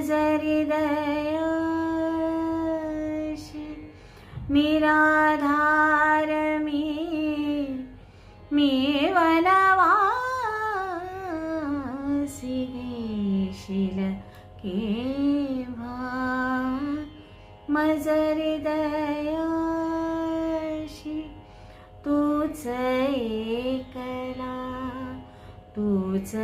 मज हृदयाशी निराधार मी मी वनवासी घेशील केव्हा? मज हृदयाशी तूच एकला तूच